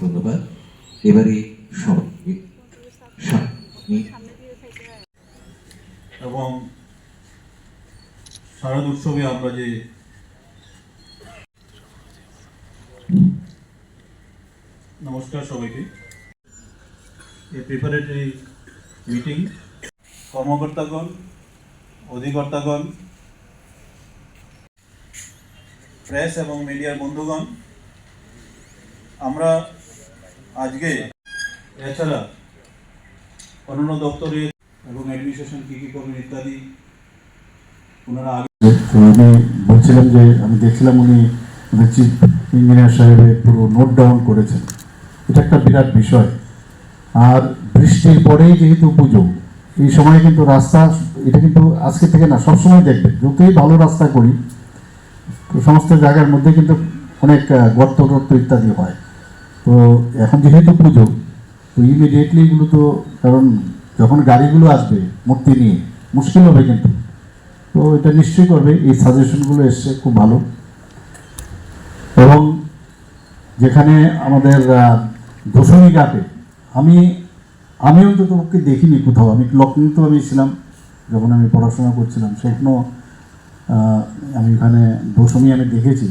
ধন্যবাদ। এবারে এবং শারদ উৎসবে আমরা যে নমস্কার সবাইকে। এই প্রিপারেটরি মিটিং কর্মকর্তাগণ, অধিকর্তাগণ প্রেস এবং মিডিয়ার বন্ধুগণ আমরা আজকে এছাড়া অন্যান্য দপ্তরে এবং অ্যাডমিনিস্ট্রেশন কী কী করবেন ইত্যাদি, ওনারা আগে আমি বলছিলাম যে, আমি দেখছিলাম উনি চিফ ইঞ্জিনিয়ার সাহেবের পুরো নোট ডাউন করেছেন। এটা একটা বিরাট বিষয়। আর বৃষ্টির পরেই যেহেতু পুজো, এই সময় কিন্তু রাস্তা, এটা কিন্তু আজকে থেকে না, সবসময় দেখবেন, যতই ভালো রাস্তা করি, তো সমস্ত জায়গার মধ্যে কিন্তু অনেক গর্ত টর্ত ইত্যাদি হয়। তো এখন যেহেতু পুজো, তো ইমিডিয়েটলি এগুলো তো, কারণ যখন গাড়িগুলো আসবে মূর্তি নিয়ে, মুশকিল হবে কিন্তু। তো এটা নিশ্চয়ই করবে, এই সাজেশনগুলো এসছে, খুব ভালো। এবং যেখানে আমাদের দশমী ঘাটে, আমি আমি অন্তত ওকে দেখিনি কোথাও, আমি লখনৌতে আমি ছিলাম, যখন আমি পড়াশোনা করছিলাম, সেখানেও আমি ওখানে দশমী আমি দেখেছি।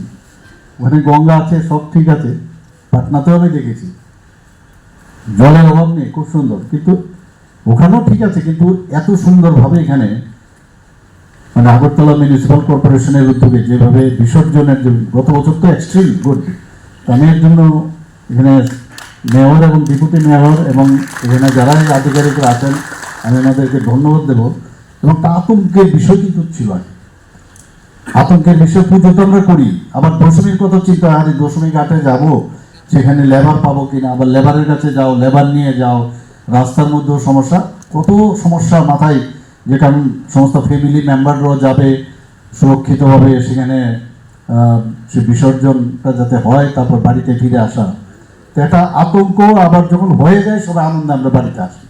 ওখানে গঙ্গা আছে, সব ঠিক আছে। পাটনাতেও আমি দেখেছি। জলের অভাব নেই, খুব সুন্দর। কিন্তু ওখানেও ঠিক আছে, কিন্তু এত সুন্দরভাবে এখানে মানে আগরতলা মিউনিসিপাল কর্পোরেশনের উদ্যোগে যেভাবে বিসর্জনের যে গত বছর তো এক্সট্রিম গুড আমি এর জন্য এখানে মেয়র এবং ডিপুটি মেয়র এবং এখানে যারা আধিকারিকরা আছেন, আমি ওনাদেরকে ধন্যবাদ দেব। এবং তা আতঙ্কের বিষয় কিন্তু ছিল আগে। আতঙ্কের বিষয় পুজো তো আমরা করি, আবার দশমীর কথা চিন্তা আরে দশমী ঘাটে যাব সেখানে লেবার পাবো কিনা, আবার লেবারের কাছে যাও লেবার নিয়ে যাও, রাস্তার মধ্যেও সমস্যা। কত সমস্যা মাথায়, যে কারণ সমস্ত ফ্যামিলি মেম্বাররাও যাবে সুরক্ষিতভাবে সেখানে সে বিসর্জনটা যাতে হয়, তারপর বাড়িতে ফিরে আসা। তো একটা আতঙ্ক আবার যখন হয়ে যায়, সবাই আনন্দে আমরা বাড়িতে আসি।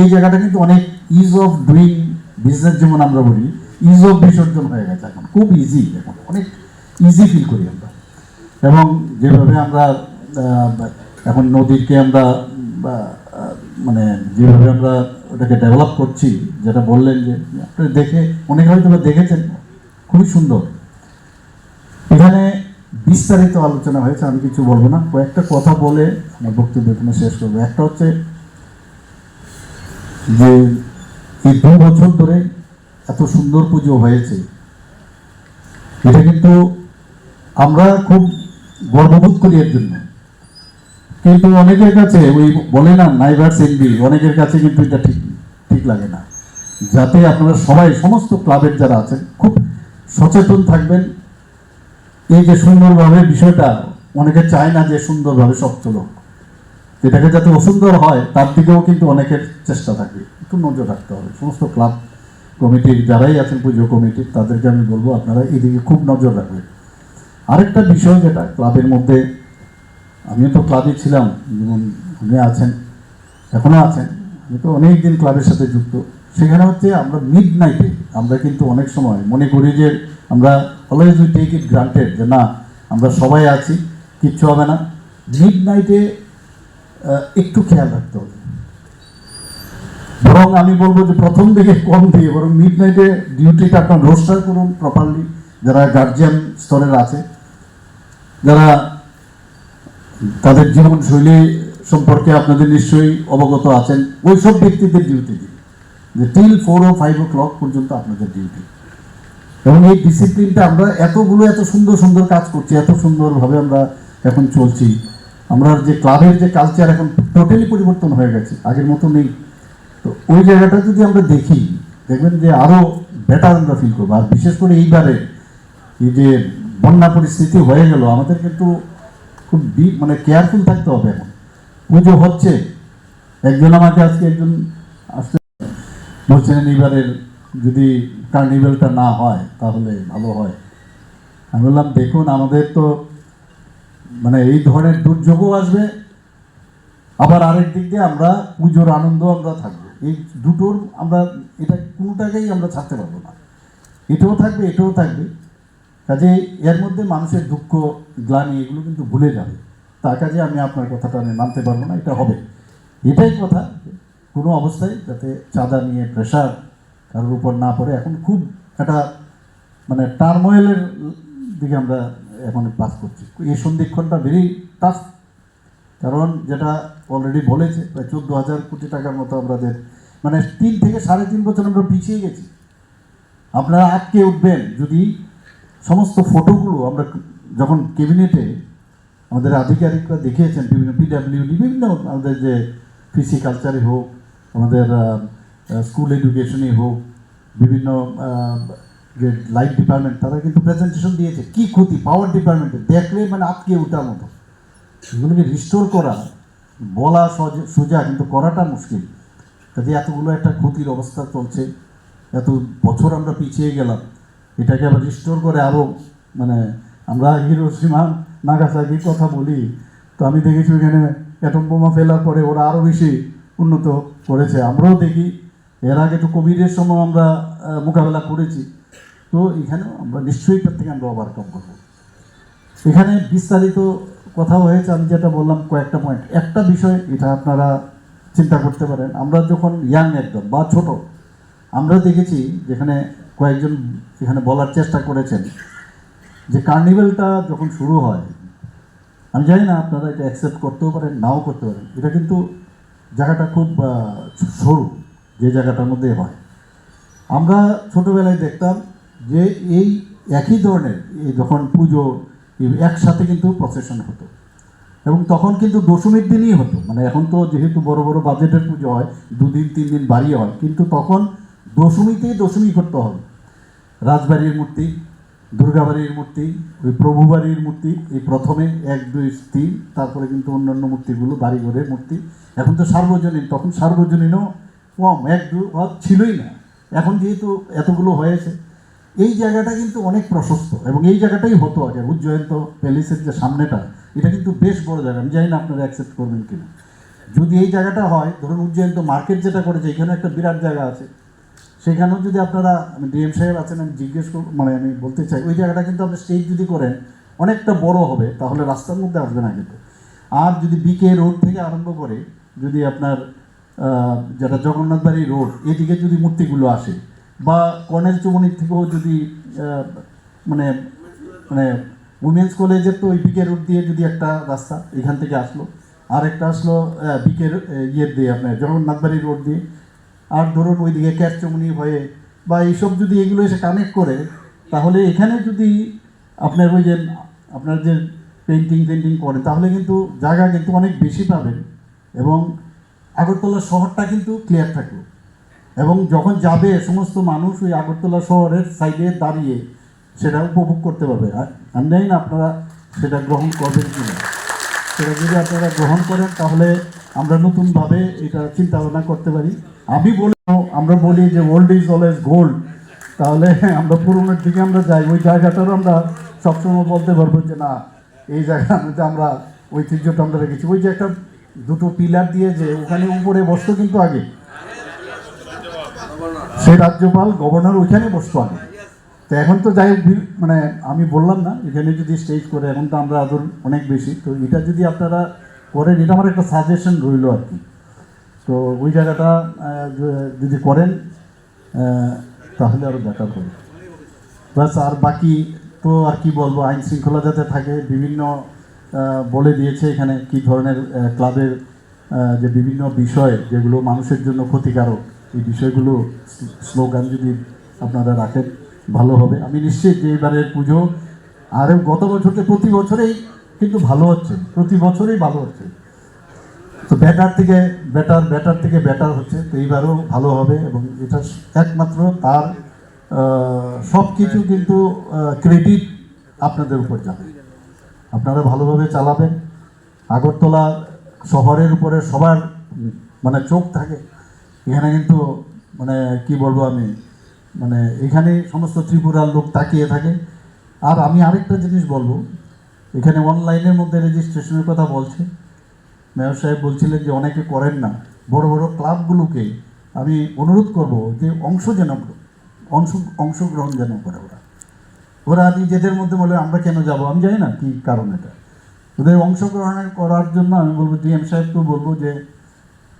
এই জায়গাটা কিন্তু অনেক ইজ অফ ডুইং বিজনেস যেমন আমরা বলি ইজ অফ বিসর্জন হয়ে গেছে এখন। খুব ইজি এখন, অনেক ইজি ফিল করি আমরা। এবং যেভাবে আমরা এখন নদীকে আমরা মানে যেভাবে আমরা ওটাকে ডেভেলপ করছি, যেটা বললেন যে আপনি দেখে, অনেকে হয়তো দেখেছেন, খুবই সুন্দর। এখানে বিস্তারিত আলোচনা হয়েছে, আমি কিছু বলব না। কয়েকটা কথা বলে আমার বক্তব্য এখানে শেষ করব। একটা হচ্ছে যে, এই দু বছর ধরে এত সুন্দর পুজো হয়েছে। এটা কিন্তু আমরা খুব গর্ববোধ করি এর জন্য। কিন্তু অনেকের কাছে ওই বলে না নাইভার্স এনবি অনেকের কাছে কিন্তু এটা ঠিক ঠিক লাগে না। যাতে আপনারা সবাই, সমস্ত ক্লাবের যারা আছেন, খুব সচেতন থাকবেন। এই যে সুন্দরভাবে বিষয়টা, অনেকে চায় না যে সুন্দরভাবে সব চলুক। এটাকে যাতে অসুন্দর হয়, তার দিকেও কিন্তু অনেকের চেষ্টা থাকে। একটু নজর রাখতে হবে। সমস্ত ক্লাব কমিটির যারাই আছেন, পুজো কমিটির, তাদেরকে আমি বলব, আপনারা এদিকে খুব নজর রাখবেন। আরেকটা বিষয় যেটা, ক্লাবের মধ্যে আমিও তো ক্লাবে ছিলাম, যেমন উনি আছেন এখনও আছেন। আমি তো অনেক দিন ক্লাবের সাথে যুক্ত। সেখানে হচ্ছে আমরা মিড নাইটে আমরা কিন্তু অনেক সময় মনে করি যে আমরা always we take it granted যে না, আমরা সবাই আছি, কিচ্ছু হবে না। মিড নাইটে একটু খেয়াল রাখতে হবে। বরং আমি বলব যে প্রথম দিকে কম দিয়ে, বরং মিড নাইটে ডিউটিটা আপনার রোস্টার করুন প্রপারলি যারা গার্জিয়ান স্তরের আছে, যারা তাদের জীবনশৈলী সম্পর্কে আপনাদের নিশ্চয়ই অবগত আছেন। ওই সব ব্যক্তিদের ডিউটি দিন যে টিল ফোর ও ফাইভ ও ক্লক পর্যন্ত আপনাদের ডিউটি এবং এই ডিসিপ্লিনটা আমরা এতগুলো, এত সুন্দর সুন্দর কাজ করছি, এত সুন্দরভাবে আমরা এখন চলছি। আমরা যে ক্লাবের যে কালচার এখন টোটালি পরিবর্তন হয়ে গেছে, আগের মতো নেই। তো ওই জায়গাটা যদি আমরা দেখি, দেখবেন যে আরও বেটার আমরা ফিল করব। আর বিশেষ করে এইবারে এই যে বন্যা পরিস্থিতি হয়ে গেল, আমাদের কিন্তু খুব মানে কেয়ারফুল থাকতে হবে এখন। পুজো হচ্ছে, একজন আমাকে আজকে একজন আসতে বলছেন এবারের যদি কার্নিভেলটা না হয়, তাহলে ভালো হয়। আমি বললাম, দেখুন, আমাদের তো মানে এই ধরনের দুর্যোগও আসবে, আবার আরেক দিক দিয়ে আমরা পুজোর আনন্দ আমরা থাকব। এই দুটোর আমরা, এটা কোনোটাকেই আমরা ছাড়তে পারব না। এটাও থাকবে এটাও থাকবে। কাজে এর মধ্যে মানুষের দুঃখ, গ্লানি, এগুলো কিন্তু ভুলে যাবে। তার কাজে আমি আপনার কথাটা আমি মানতে পারব না, এটা হবে। এটাই কথা, কোনো অবস্থায় যাতে চাঁদা নিয়ে প্রেশার কারোর উপর না পড়ে। এখন খুব একটা মানে টার্মোয়েলের দিকে আমরা এখন পাস করছি। এই সন্ধিক্ষণটা ভেরি টাফ কারণ যেটা অলরেডি বলেছে, প্রায় চোদ্দ হাজার কোটি টাকার মতো আমাদের মানে তিন থেকে সাড়ে তিন বছর আমরা পিছিয়ে গেছি। আপনারা আটকে উঠবেন যদি সমস্ত ফটোগুলো আমরা যখন ক্যাবিনেটে আমাদের আধিকারিকরা দেখিয়েছেন, বিভিন্ন পিডাব্লিউডি বিভিন্ন আমাদের যে ফিসি কালচারে হোক, আমাদের স্কুল এডুকেশনে হোক, বিভিন্ন যে লাইফ ডিপার্টমেন্ট তারা কিন্তু প্রেজেন্টেশন দিয়েছে। কি ক্ষতি? পাওয়ার ডিপার্টমেন্টে দেখলে মানে আটকে ওঠার মতো। এগুলোকে রিস্টোর করা, বলা সোজা কিন্তু করাটা মুশকিল। কাজে এতগুলো একটা ক্ষতির অবস্থা চলছে, এত বছর আমরা পিছিয়ে গেলাম। এটাকে আবার রিস্টোর করে আরও মানে আমরা হিরো হিরোসীমা নাগাসাকির কথা বলি। তো আমি দেখেছি ওইখানে অ্যাটম বোমা ফেলার পরে ওরা আরও বেশি উন্নত করেছে। আমরাও দেখি, এর আগে তো কোভিডের সময় আমরা মোকাবেলা করেছি। তো এখানেও আমরা নিশ্চয়ই তার থেকে আমরা ওভারকাম করব। এখানে বিস্তারিত কথা হয়েছে, আমি যেটা বললাম কয়েকটা পয়েন্ট একটা বিষয়, এটা আপনারা চিন্তা করতে পারেন। আমরা যখন ইয়াং একদম বা ছোট আমরা দেখেছি যেখানে কয়েকজন এখানে বলার চেষ্টা করেছেন যে কার্নিভেলটা যখন শুরু হয়, আমি জানি না আপনারা এটা অ্যাকসেপ্ট করতেও পারেন, নাও করতে পারেন। এটা কিন্তু জায়গাটা খুব সরু, যে জায়গাটার মধ্যে হয়। আমরা ছোটোবেলায় দেখতাম যে এই একই ধরনের, এই যখন পুজো একসাথে কিন্তু প্রসেশন হতো। এবং তখন কিন্তু দশমীর দিনই হতো। মানে এখন তো যেহেতু বড় বড় বাজেটের পুজো হয়, দুদিন তিন দিন বাড়িয়ে হয়, কিন্তু তখন দশমীতেই দশমী করতে হবে। রাজবাড়ির মূর্তি, দুর্গাবাড়ির মূর্তি, ওই প্রভুবাড়ির মূর্তি, এই প্রথমে এক, দুই, তিন, তারপরে কিন্তু অন্যান্য মূর্তিগুলো বাড়ি ঘরে মূর্তি। এখন তো সার্বজনীন, তখন সার্বজনীনও কম, এক, দু ছিলই না। এখন যেহেতু এতগুলো হয়েছে, এই জায়গাটা কিন্তু অনেক প্রশস্ত, এবং এই জায়গাটাই হতো আগে। উজ্জয়ন্ত প্যালেসের যে সামনেটা, এটা কিন্তু বেশ বড় জায়গা। আমি জানি না আপনারা অ্যাকসেপ্ট করবেন কিনা। যদি এই জায়গাটা হয়, ধরুন উজ্জয়ন্ত মার্কেট যেটা করেছে এখানে একটা বিরাট জায়গা আছে। সেখানেও যদি আপনারা ডিএম সাহেব আছেন, আমি জিজ্ঞেস করব মানে আমি বলতে চাই, ওই জায়গাটা কিন্তু আপনি স্টেজ যদি করেন, অনেকটা বড় হবে, তাহলে রাস্তার মধ্যে আসবে না কিন্তু। আর যদি বিকে রোড থেকে আরম্ভ করে, যদি আপনার যেটা জগন্নাথ বাড়ি রোড এদিকে যদি মূর্তিগুলো আসে, বা কর্নেল চৌমনির থেকেও যদি মানে মানে উমেন্স কলেজের তো ওই বিকে রোড দিয়ে যদি একটা রাস্তা এখান থেকে আসলো আর একটা আসলো বিকের ইয়ের দিয়ে, আপনার জগন্নাথ বাড়ি রোড দিয়ে আর ধরুন ওইদিকে ক্যাচচমনি হয়ে বা এইসব যদি এগুলো এসে কানেক্ট করে, তাহলে এখানে যদি আপনার ওই যে আপনার যে পেন্টিং পেন্টিং করে তাহলে কিন্তু জায়গা কিন্তু অনেক বেশি পাবেন এবং আগরতলা শহরটা কিন্তু ক্লিয়ার থাকল এবং যখন যাবে সমস্ত মানুষ ওই আগরতলা শহরের সাইডে দাঁড়িয়ে সেটা উপভোগ করতে পারবে। আর জানি না আপনারা সেটা গ্রহণ করবেন কি না। সেটা যদি আপনারা গ্রহণ করেন, তাহলে আমরা নতুনভাবে এটা চিন্তা ভাবনা করতে পারি। আমি বলি, আমরা বলি যে ওল্ড ইজ অলওয়েজ গোল্ড তাহলে আমরা পুরোনোর দিকে আমরা যাই, ওই জায়গাটারও আমরা সবসময় বলতে পারব যে না, এই মধ্যে আমরা ঐতিহ্যটা আমরা রেখেছি। ওই যে একটা দুটো পিলার দিয়ে যে ওখানে উপরে বসতো কিন্তু আগে। সে রাজ্যপাল, গভর্নর ওইখানে বসতো আগে। তো এখন তো যাই মানে আমি বললাম না, এখানে যদি স্টেজ করে এখন তো আমরা আদর অনেক বেশি। তো এটা যদি আপনারা করেন, এটা আমার একটা সাজেশন রইল আর কি। তো ওই জায়গাটা যদি করেন তাহলে আরও বেটার হবে। ব্যাস, আর বাকি তো আর কি বলব, আইন শৃঙ্খলা যাতে থাকে, বিভিন্ন বলে দিয়েছে এখানে কি ধরনের ক্লাবের যে বিভিন্ন বিষয় যেগুলো মানুষের জন্য ক্ষতিকারক, এই বিষয়গুলো স্লো- স্লোগান যদি আপনারা রাখেন, ভালো হবে। আমি নিশ্চিত যে এবারের পুজো আর গত বছরতে প্রতি বছরেই কিন্তু ভালো হচ্ছে, প্রতি বছরেই ভালো হচ্ছে। তো ব্যাটার থেকে ব্যাটার ব্যাটার থেকে ব্যাটার হচ্ছে। তো এইবারও ভালো হবে এবং এটা একমাত্র তার সব কিছু কিন্তু ক্রেডিট আপনাদের উপর যাবে। আপনারা ভালোভাবে চালাবেন। আগরতলা শহরের উপরে সবার মানে চোখ থাকে। এখানে কিন্তু মানে কি বলব আমি মানে এখানে সমস্ত ত্রিপুরার লোক তাকিয়ে থাকে। আর আমি আরেকটা জিনিস বলব, এখানে অনলাইনের মধ্যে রেজিস্ট্রেশনের কথা বলছে। মেয়র সাহেব বলছিলেন যে অনেকে করেন না। বড় বড় ক্লাবগুলোকে আমি অনুরোধ করব যে অংশ যেন অংশ, অংশগ্রহণ যেন করে ওরা। ওরা নিজেদের মধ্যে বলে, আমরা কেন যাব? আমি জানি না কি কারণ এটা। ওদের অংশগ্রহণ করার জন্য আমি বলব, ডিএম সাহেবকেও বলব যে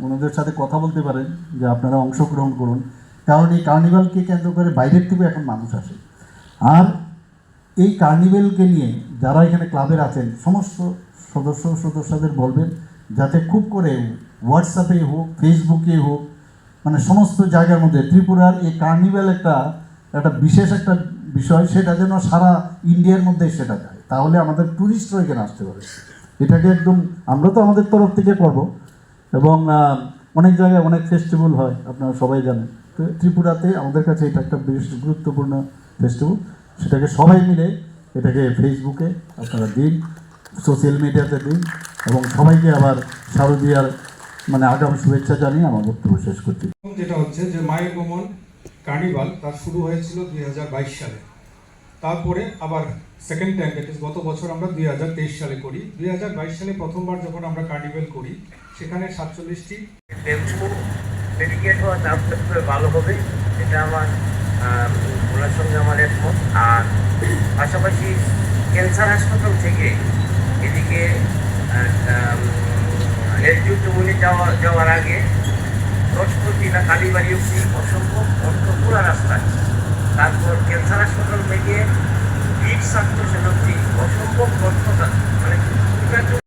ওনাদের সাথে কথা বলতে পারেন, যে আপনারা অংশগ্রহণ করুন। কারণ এই কার্নিভালকে কেন্দ্র করে বাইরের থেকে এখন মানুষ আসে। আর এই কার্নিভেলকে নিয়ে যারা এখানে ক্লাবের আছেন, সমস্ত সদস্য সদস্যদের বলবেন যাতে খুব করে হোয়াটসঅ্যাপে হোক ফেসবুকে হোক মানে সমস্ত জায়গার মধ্যে ত্রিপুরার এই কার্নিভেল একটা একটা বিশেষ একটা বিষয়, সেটা যেন সারা ইন্ডিয়ার মধ্যে সেটা যায়। তাহলে আমাদের ট্যুরিস্টরা এখানে আসতে পারে। এটাকে একদম, আমরা তো আমাদের তরফ থেকে করব। এবং অনেক জায়গায় অনেক ফেস্টিভ্যাল হয়, আপনারা সবাই জানেন। তো ত্রিপুরাতে আমাদের কাছে এটা একটা বেশ গুরুত্বপূর্ণ ফেস্টিভ্যাল সেটাকে সবাই মিলে এটাকে ফেসবুকে আপনারা দিন। সোশ্যাল মিডিয়াতে দিন এবং সবাইকে আবার শারদীয়ার মানে আগাম শুভেচ্ছা জানিয়ে আমার বক্তব্য শেষ করছি। যেটা হচ্ছে যে মায়ের ভ্রমণ কার্নিভাল তার শুরু হয়েছিল দু হাজার বাইশ সালে। তারপরে আবার সেকেন্ড টাইম দ্যাট ইজ গত বছর আমরা দু হাজার তেইশ সালে করি। দু হাজার বাইশ সালে প্রথমবার যখন আমরা কার্নিভেল করি সেখানে সাতচল্লিশটি হওয়া ভালো হবে। এটা আমার ওনার সঙ্গে আমার একমত। আর পাশাপাশি ক্যান্সার হাসপাতাল থেকে এদিকে এলজিউটুমনি যাওয়া, যাওয়ার আগে রসপতি না কালীবাড়ি অব্দি অসম্ভব পুরা রাস্তা। তারপর ক্যান্সার হাসপাতাল থেকে বীর স্বাস্থ্য সেন অব্দি অসম্ভব গর্ত